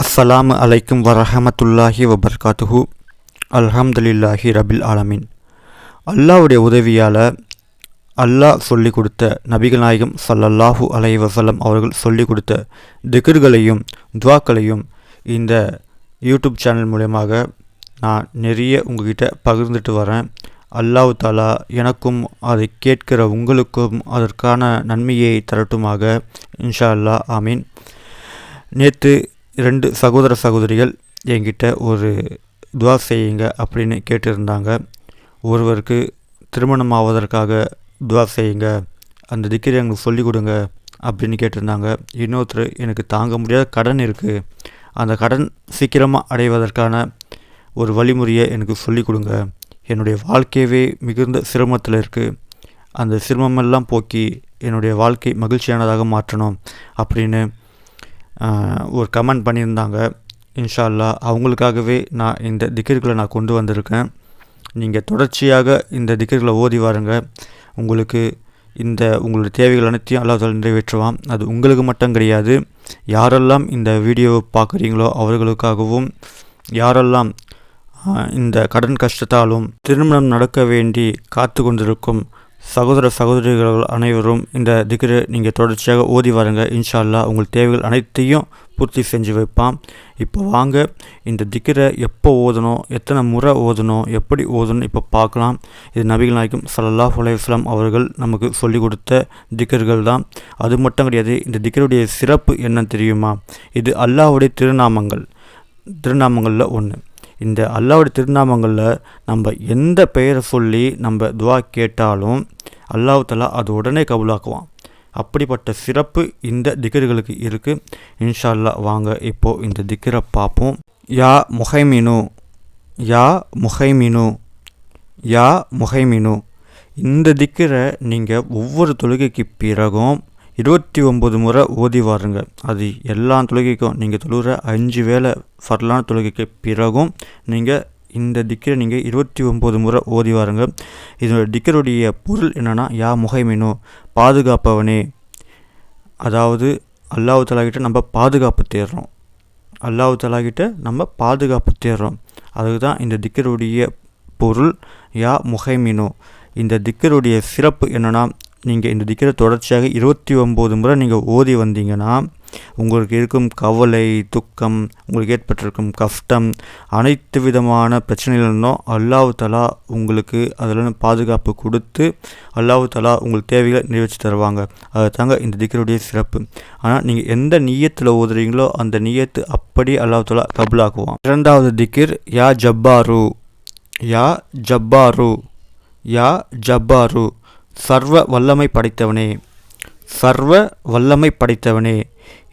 அஸ்ஸலாமு அலைக்கும் வரஹமத்துல்லாஹி வபர்காத்துஹு அல்ஹம்துலில்லாஹி ரபில் ஆலமீன் அல்லாவுடைய உதவியால் அல்லாஹ் சொல்லி கொடுத்த நபிகள் நாயகம் சல்லல்லாஹு அலை வசலம் அவர்கள் சொல்லி கொடுத்த திகர்களையும் துவாக்களையும் இந்த யூடியூப் சேனல் மூலயமாக நான் நிறைய உங்ககிட்ட பகிர்ந்துட்டு வரேன். அல்லாஹு தாலா எனக்கும் அதை கேட்கிற உங்களுக்கும் அதற்கான நன்மையை தரட்டுமாக. இன்ஷா அல்லாஹ் ஆமீன். நேற்று ரெண்டு சகோதர சகோதரிகள் என்கிட்ட ஒரு துவா செய்யுங்க அப்படின்னு கேட்டிருந்தாங்க. ஒருவருக்கு திருமணம் ஆவதற்காக துவா செய்யுங்க அந்த திக்கரை எங்களுக்கு சொல்லிக் கொடுங்க அப்படின்னு கேட்டிருந்தாங்க. இன்னொருத்தர் எனக்கு தாங்க முடியாத கடன் இருக்குது அந்த கடன் சீக்கிரமாக அடைவதற்கான ஒரு வழிமுறையை எனக்கு சொல்லிக் கொடுங்க. என்னுடைய வாழ்க்கையவே மிகுந்த சிரமத்தில் இருக்குது அந்த சிரமமெல்லாம் போக்கி என்னுடைய வாழ்க்கை மகிழ்ச்சியானதாக மாற்றணும் அப்படின்னு ஒரு கமெண்ட் பண்ணியிருந்தாங்க. இன்ஷால்லா அவங்களுக்காகவே நான் இந்த திக்கர்களை நான் கொண்டு வந்திருக்கேன். நீங்கள் தொடர்ச்சியாக இந்த திக்கர்களை ஓதி வாருங்க. உங்களுக்கு இந்த உங்களுடைய தேவைகள் அனைத்தையும் அல்லாஹால் நிறைவேற்றுவான். அது உங்களுக்கு மட்டும் கிடையாது. யாரெல்லாம் இந்த வீடியோவை பார்க்குறீங்களோ அவர்களுக்காகவும் யாரெல்லாம் இந்த கடன் கஷ்டத்தாலும் திருமணம் நடக்க வேண்டி காத்து கொண்டிருக்கும் சகோதர சகோதரிகள் அனைவரும் இந்த திக்ரு நீங்கள் தொடர்ச்சியாக ஓதி வாருங்க. இன்ஷா அல்லா உங்கள் தேவைகள் அனைத்தையும் பூர்த்தி செஞ்சு வைப்பான். இப்போ வாங்க இந்த திக்கரை எப்போ ஓதணும் எத்தனை முறை ஓதணும் எப்படி ஓதணும் இப்போ பார்க்கலாம். இது நபிகள் நாயகம் சல்லாஹ் ஹுலேஸ்லாம் அவர்கள் நமக்கு சொல்லிக் கொடுத்த திக்கர்கள் தான். அது மட்டும் கிடையாது இந்த திக்கருடைய சிறப்பு என்ன தெரியுமா? இது அல்லாஹுடைய திருநாமங்கள். திருநாமங்களில் ஒன்று இந்த அல்லாவுடைய திருநாமங்களில் நம்ம எந்த பெயரை சொல்லி நம்ம துவா கேட்டாலும் அல்லாஹாலா அது உடனே கபுலாக்குவான். அப்படிப்பட்ட சிறப்பு இந்த திகர்களுக்கு இருக்குது இன்ஷா அல்லா வாங்க இப்போது இந்த திக்கரை பார்ப்போம். யா முஹைமினு யா முஹைமினு யா முஹைமினு. இந்த திக்கரை நீங்கள் ஒவ்வொரு தொழுகைக்கு பிறகும் இருபத்தி ஒம்பது முறை ஓதி வாருங்க. அது எல்லா தொழுகைக்கும் நீங்கள் தொழுகிற அஞ்சு வேலை ஃபர்லான தொழுகைக்கு பிறகும் நீங்கள் இந்த திக்கரை நீங்கள் இருபத்தி ஒம்பது முறை ஓதி வாருங்க. இதோட திக்கருடைய பொருள் என்னென்னா யா முகைமினோ பாதுகாப்பவனே. அதாவது அல்லாஹு தலாகிட்ட நம்ம பாதுகாப்பு தேடுறோம். அல்லாஹு தலாகிட்ட நம்ம பாதுகாப்பு தேடுறோம். அதுக்கு தான் இந்த திக்கருடைய பொருள் யா முகைமினோ. இந்த திக்கருடைய சிறப்பு என்னென்னா நீங்கள் இந்த திக்கரை தொடர்ச்சியாக இருபத்தி ஒம்பது முறை நீங்கள் ஓதி வந்தீங்கன்னா உங்களுக்கு இருக்கும் கவலை துக்கம் உங்களுக்கு ஏற்பட்டிருக்கும் கஷ்டம் அனைத்து விதமான பிரச்சனைகளிலும் அல்லாஹு தலா உங்களுக்கு அதில் பாதுகாப்பு கொடுத்து அல்லாஹு தலா உங்களுக்கு தேவைகளை நிறைவேற்றி தருவாங்க. அது தாங்க இந்த திக்கருடைய சிறப்பு. ஆனால் நீங்கள் எந்த நீயத்தில் ஓதுறீங்களோ அந்த நீயத்து அப்படி அல்லாஹு தலா கபுலாக்குவான். இரண்டாவது திக்கிர் யா ஜப்பாரு. யா ஜப்பாரு. யா ஜப்பாரு. சர்வ வல்லமை படைத்தவனே சர்வ வல்லமை படைத்தவனே.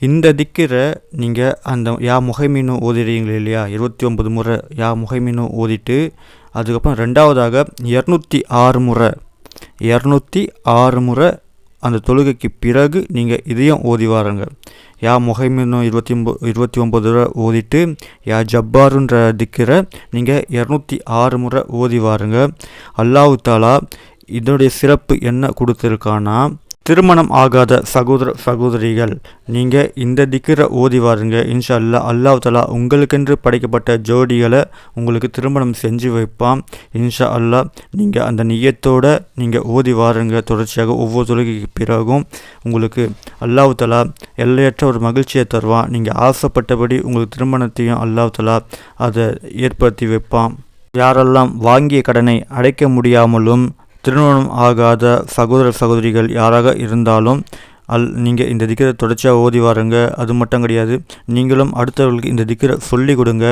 இந்த திக்கிற நீங்கள் அந்த யா முகைமீனும் ஓதிடுறீங்களே இல்லையா? இருபத்தி ஒன்பது முறை யா முகைமீனும் ஓதிட்டு அதுக்கப்புறம் ரெண்டாவதாக இரநூத்தி ஆறு முறை. இரநூத்தி ஆறு முறை அந்த தொழுகைக்கு பிறகு நீங்கள் இதையும் ஓதி வாருங்க. யா முகைமீனும் இருபத்தி ஒம்பது இருபத்தி ஒம்பது ரூபா ஓதிட்டு யா ஜப்பாருன்ற திக்கிற நீங்கள் இரநூத்தி ஆறு முறை ஓதி வாருங்க. அல்லாஹு தாலா இதனுடைய சிறப்பு என்ன கொடுத்துருக்கான்னா திருமணம் ஆகாத சகோதர சகோதரிகள் நீங்கள் இந்த திக்கிற ஓதி வாருங்க. இன்ஷா அல்லா அல்லாஹ் தலா உங்களுக்கென்று படைக்கப்பட்ட ஜோடிகளை உங்களுக்கு திருமணம் செஞ்சு வைப்பான். இன்ஷா அல்லா நீங்கள் அந்த நியத்தோடு நீங்கள் ஓதி வாருங்க. தொடர்ச்சியாக ஒவ்வொரு தொழுகைக்கு பிறகும் உங்களுக்கு அல்லாஹ் தலா எல்லையற்ற ஒரு மகிழ்ச்சியை தருவான். நீங்கள் ஆசைப்பட்டபடி உங்களுக்கு திருமணத்தையும் அல்லாஹ் தலா அதை ஏற்படுத்தி வைப்பான். யாரெல்லாம் வாங்கிய கடனை அடைக்க முடியாமலும் திருமணம் ஆகாத சகோதர சகோதரிகள் யாராக இருந்தாலும் அல் நீங்கள் இந்த திக்கரை தொடர்ச்சியாக ஓதி வாருங்க. அது மட்டும் கிடையாது. நீங்களும் அடுத்தவர்களுக்கு இந்த திக்கரை சொல்லிக் கொடுங்க.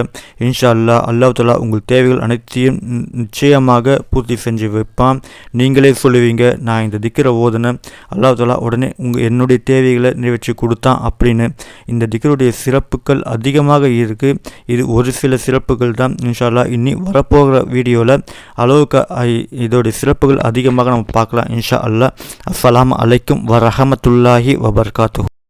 இன்ஷா அல்லா அல்லாஹ் தலா உங்கள் தேவைகள் அனைத்தையும் நிச்சயமாக பூர்த்தி செஞ்சு வைப்பான். நீங்களே சொல்லுவீங்க நான் இந்த திக்கரை ஓதுனேன். அல்லாஹ் தலா உடனே உங்கள் என்னுடைய தேவைகளை நிறைவேற்றி கொடுத்தான் அப்படின்னு. இந்த திக்கருடைய சிறப்புகள் அதிகமாக இருக்குது இது ஒரு சில சிறப்புகள் தான். இன்ஷா அல்லா இனி வரப்போகிற வீடியோவில் அளவுக்கு இதோடைய சிறப்புகள் அதிகமாக நம்ம பார்க்கலாம். இன்ஷா அல்லா அஸ்லாம் அலைக்கும் வரமத்துல்லாஹி வபர்காத்து